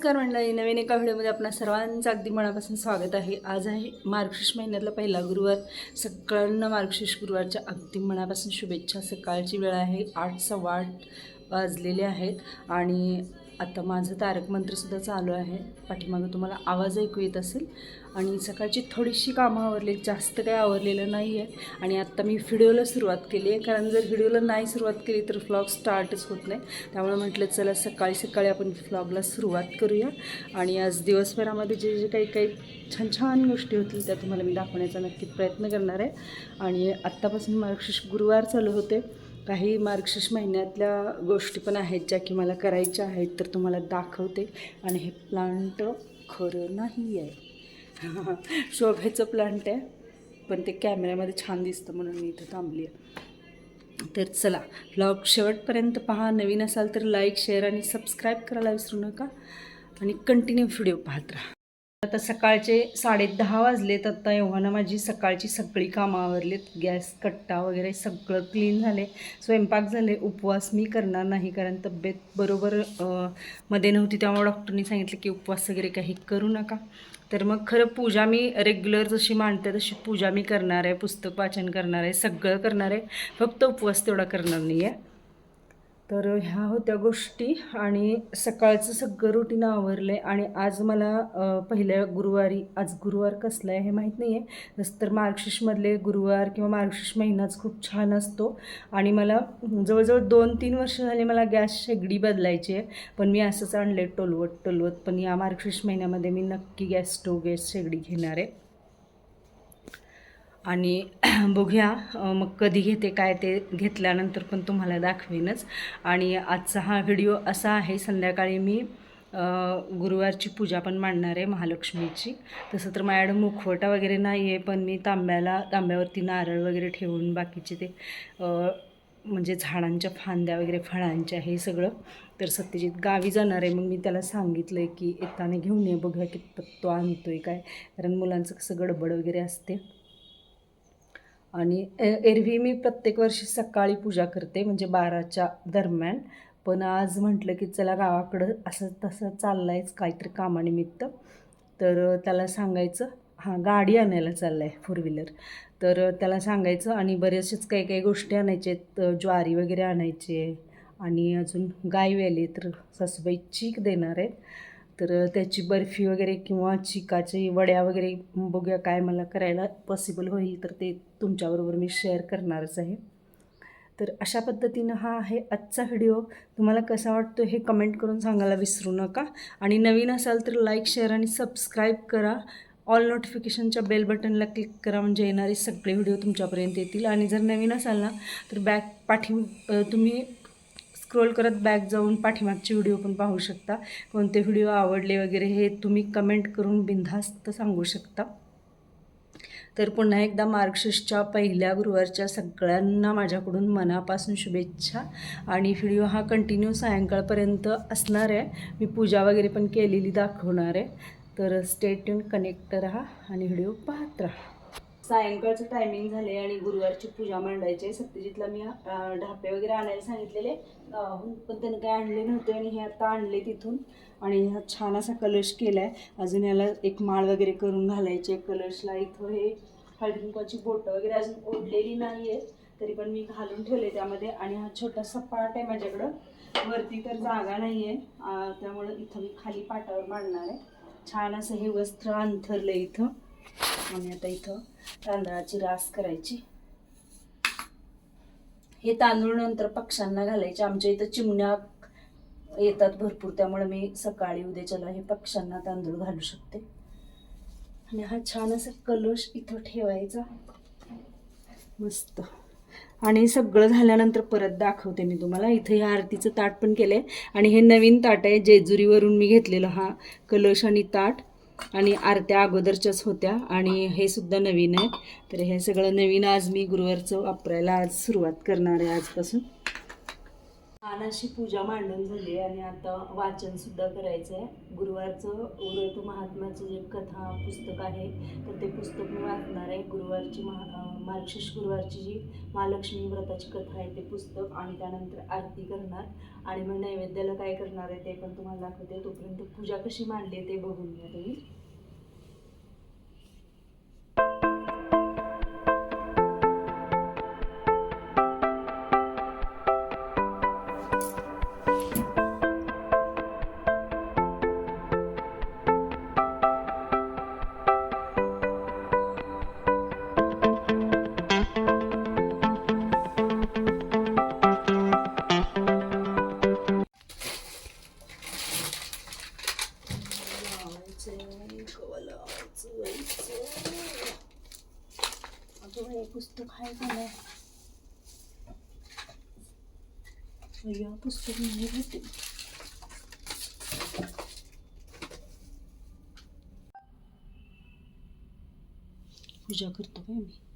नमस्कार मंडळी नवीन एका व्हिडिओमध्ये आपणा सर्वांचं अगदी मनापासून स्वागत आहे. आज आहे मार्गशीर्ष महिन्यातला पहिला गुरुवार. सगळ्यांना मार्गशीर्ष गुरुवारच्या अगदी मनापासून शुभेच्छा. सकाळची वेळ आहे आठ सव्वा आठ वाजलेले आहेत आणि आता माझं तारक मंत्रसुद्धा चालू आहे. पाठीमागं तुम्हाला आवाज ऐकू येत असेल. आणि सकाळची थोडीशी कामं आवरली जास्त काही आवरलेलं नाही आहे आणि आत्ता मी व्हिडिओला सुरुवात केली आहे. कारण जर व्हिडिओला नाही सुरुवात केली तर फ्लॉग स्टार्टच होत नाही. त्यामुळे म्हटलं चला सकाळी सकाळी आपण फ्लॉगला सुरुवात करूया. आणि आज दिवसभरामध्ये जे जे काही काही छान छान गोष्टी होतील त्या तुम्हाला मी दाखवण्याचा नक्की प्रयत्न करणार आहे. आणि आत्तापासून मार्गशीर्ष गुरुवार चालू होते. काही मार्गशीर्ष महिन्यातल्या गोष्टी पण आहेत ज्या की मला करायच्या आहेत तर तुम्हाला दाखवते. आणि हे प्लांट खरं नाही आहे. शोभेचं प्लांट आहे पण ते कॅमेऱ्यामध्ये छान दिसतं म्हणून मी इथं थांबली आहे. तर चला ब्लॉग शेवटपर्यंत पहा. नवीन असाल तर लाईक शेअर आणि सबस्क्राईब करायला विसरू नका. आणि कंटिन्यू व्हिडिओ पाहत राहा. आता सकाळचे साडे दहा वाजलेत. आता एव्हाना माझी सकाळची सगळी कामं आवरलीत. गॅस कट्टा वगैरे सगळं क्लीन झाले. स्वयंपाक झाले. उपवास मी करणार नाही कारण तब्येत बरोबर मध्ये नव्हती. त्यामुळे डॉक्टरनी सांगितलं की उपवास वगैरे काही करू नका. तर मग खरं पूजा मी रेग्युलर जशी मांडते तशी पूजा मी करणार आहे. पुस्तक वाचन करणार आहे. सगळं करणार आहे. फक्त उपवास तेवढा करणार नाही आहे तर ह्या होत्या गोष्टी आणि सकाळचं सगळं रुटीन आवरलं आहे आणि आज मला पहिल्या गुरुवारी आज गुरुवार कसला आहे हे माहीत नाही आहे जसं तर मार्गशीर्षमधले गुरुवार किंवा मार्गशीर्ष महिनाच खूप छान असतो आणि मला जवळजवळ दोन तीन वर्ष झाले मला गॅस शेगडी बदलायची आहे. पण मी असंच आणलं आहे टोलवत टोलवत पण या मार्गशीर्ष महिन्यामध्ये मी नक्की गॅस स्टोव गॅस शेगडी घेणार आहे. आणि बघूया मग कधी घेते काय ते घेतल्यानंतर पण तुम्हाला दाखवेनच. आणि आजचा हा व्हिडिओ असा आहे संध्याकाळी मी गुरुवारची पूजा पण मांडणार आहे महालक्ष्मीची. तसं तर माझ्याकडं मुखवटा वगैरे नाही आहे पण मी तांब्याला तांब्यावरती नारळ वगैरे ठेवून बाकीचे ते म्हणजे झाडांच्या फांद्या वगैरे फळांच्या हे सगळं. तर सत्यजित गावी जाणार आहे मग मी त्याला सांगितलं आहे की येताना घेऊन ये बघूया की तो आणतो आहे काय. कारण मुलांचं कसं गडबड वगैरे असते. आणि ए- एरवी मी प्रत्येक वर्षी सकाळी पूजा करते म्हणजे बाराच्या दरम्यान. पण आज म्हटलं की चला गावाकडं असं तसं चाललं आहेच काहीतरी कामानिमित्त. तर त्याला सांगायचं हां गाडी आणायला चाललं आहे फोर व्हीलर तर त्याला सांगायचं आणि बरेचसेच काही काही गोष्टी आणायचे आहेत ज्वारी वगैरे आणायची. आहे आणि अजून गाय वेली तर सासूबाई चीक देणार आहेत. तर त्याची बर्फी वगैरे किंवा चिकाची वड्या वगैरे बघूया काय मला करायला पॉसिबल होईल तर ते तुमच्याबरोबर मी शेअर करणारच आहे. तर अशा पद्धतीनं हा आहे आजचा व्हिडिओ तुम्हाला कसा वाटतो हे कमेंट करून सांगायला विसरू नका. आणि नवीन असाल तर लाईक शेअर आणि सबस्क्राईब करा. ऑल नोटिफिकेशनच्या बेल बटनला क्लिक करा म्हणजे येणारे सगळे व्हिडिओ तुमच्यापर्यंत येतील. आणि जर नवीन असाल ना तर बॅक पाठी तुम्ही स्क्रोल करत बॅक जाऊन पाठीमागचे व्हिडिओ पण पाहू शकता. कोणते व्हिडिओ आवडले वगैरे हे तुम्ही कमेंट करून बिनधास्त सांगू शकता. तर पुन्हा एकदा मार्गशीर्षच्या पहिल्या गुरुवारच्या सगळ्यांना माझ्याकडून मनापासून शुभेच्छा. आणि व्हिडिओ हा कंटिन्यू सायंकाळपर्यंत असणार आहे. मी पूजा वगैरे पण केलेली दाखवणार आहे. तर स्टेट्यून कनेक्ट राहा आणि व्हिडिओ पाहत राहा. सायंकाळचं टायमिंग झाले आणि गुरुवारची पूजा मांडायची आहे. सत्यजितला मी ढापे वगैरे आणायला सांगितलेले. गावाहून पण त्यानं काय आणले नव्हते आणि हे आता आणले तिथून. आणि हा छान असा कलश केला आहे अजून याला एक माळ वगैरे करून घालायचे कलशला इथं हे हळदी बोटं वगैरे अजून ओढलेली नाही आहे तरी पण मी घालून ठेवले त्यामध्ये. आणि हा छोटासा पाट आहे माझ्याकडं. वरती तर जागा नाही आहे त्यामुळं इथं मी खाली पाटावर मांडणार आहे. छान असं हे वस्त्र अंथरलं इथं. आणि आता इथं तांदळाची रास करायची. हे तांदूळ नंतर पक्ष्यांना घालायचे. आमच्या इथं चिमण्या येतात भरपूर त्यामुळे मी सकाळी उद्याच्याला हे पक्ष्यांना तांदूळ घालू शकते. आणि हा छान असा कलश इथं ठेवायचा. मस्त. आणि सगळं झाल्यानंतर परत दाखवते मी तुम्हाला. इथं ह्या आरतीचं ताट पण केलं आहे आणि हे नवीन ताट आहे. जेजुरीवरून मी घेतलेलं हा कलश आणि ताट. आणि आरत्या अगोदरच्याच होत्या आणि हे सुद्धा नवीन आहे तर हे सगळं नवीन आज मी गुरुवारचं वापरायला आज सुरुवात करणार आहे आजपासून. छान अशी पूजा मांडून झाली आहे आणि आता वाचन सुद्धा करायचं आहे गुरुवारचं उरत महात्म्याचं जे कथा पुस्तक आहे तर ते पुस्तक मी वाचणार आहे. गुरुवारची महा अं, मार्गशीर्ष गुरुवारची जी महालक्ष्मी व्रताची कथा आहे ते पुस्तक आणि त्यानंतर आरती करणार. आणि मग नैवेद्याला काय करणार आहे ते पण तुम्हाला दाखवते. तोपर्यंत पूजा कशी मांडली आहे ते बघून घ्या तुम्ही. हे पुस्तक आहे का नाही या पुस्तक नाही होते पूजा करतो काय मी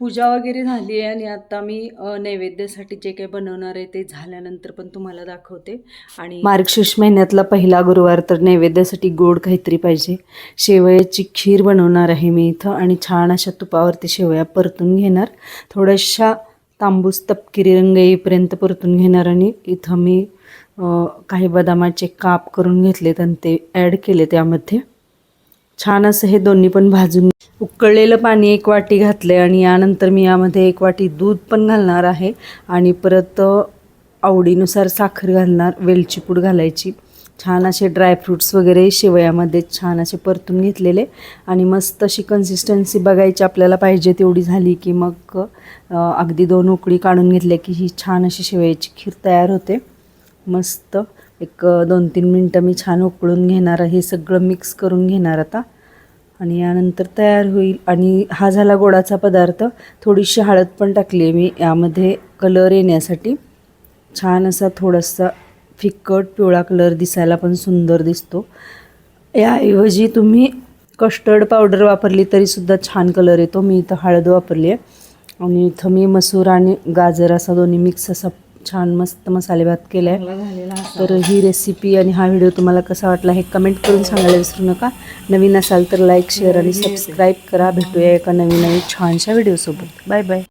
पूजा वगैरे झाली आहे आणि आता मी नैवेद्यासाठी जे काही बनवणार आहे ते झाल्यानंतर पण तुम्हाला दाखवते. आणि मार्गशीर्ष महिन्यातला पहिला गुरुवार तर नैवेद्यासाठी गोड काहीतरी पाहिजे. शेवयाची खीर बनवणार आहे मी इथं आणि छान अशा तुपावरती शेवया परतून घेणार. थोड्याशा तांबूस तपकिरी रंग येईपर्यंत परतून घेणार आणि इथं मी काही बदामाचे काप करून घेतलेत आणि ते ॲड केले त्यामध्ये. छान असं हे दोन्ही पण भाजून उकळलेलं पाणी एक वाटी घातलं आणि यानंतर मी यामध्ये एक वाटी दूध पण घालणार आहे. आणि परत आवडीनुसार साखर घालणार वेलची पूड घालायची. छान असे ड्रायफ्रूट्स वगैरे शेवयामध्ये छान असे परतून घेतलेले. आणि मस्त अशी कन्सिस्टन्सी बघायची आपल्याला पाहिजे तेवढी झाली की मग अगदी दोन उकळी काढून घेतल्या की ही छान अशी शेवयाची खीर तयार होते. मस्त एक दोन तीन मिनटं मी छान उकळून घेणार हे सगळं मिक्स करून घेणार आता. आणि यानंतर तयार होईल. आणि हा झाला गोडाचा पदार्थ. थोडीशी हळद पण टाकली आहे मी. यामध्ये कलर येण्यासाठी छान असा थोडासा फिक्कट पिवळा कलर दिसायला पण सुंदर दिसतो. याऐवजी तुम्ही कस्टर्ड पावडर वापरली तरीसुद्धा छान कलर येतो. मी इथं हळद वापरली आहे. आणि इथं मी मसूर आणि गाजर असा दोन्ही मिक्स असा छान मस्त मसाले भात केला आहे तर ही रेसिपी आणि हा व्हिडिओ तुम्हाला कसा वाटला हे कमेंट करून सांगायला विसरू नका. नवीन असाल तर लाईक शेअर आणि सबस्क्राईब करा. भेटूया एका नवीन नवीन छानशा व्हिडिओसोबत बाय बाय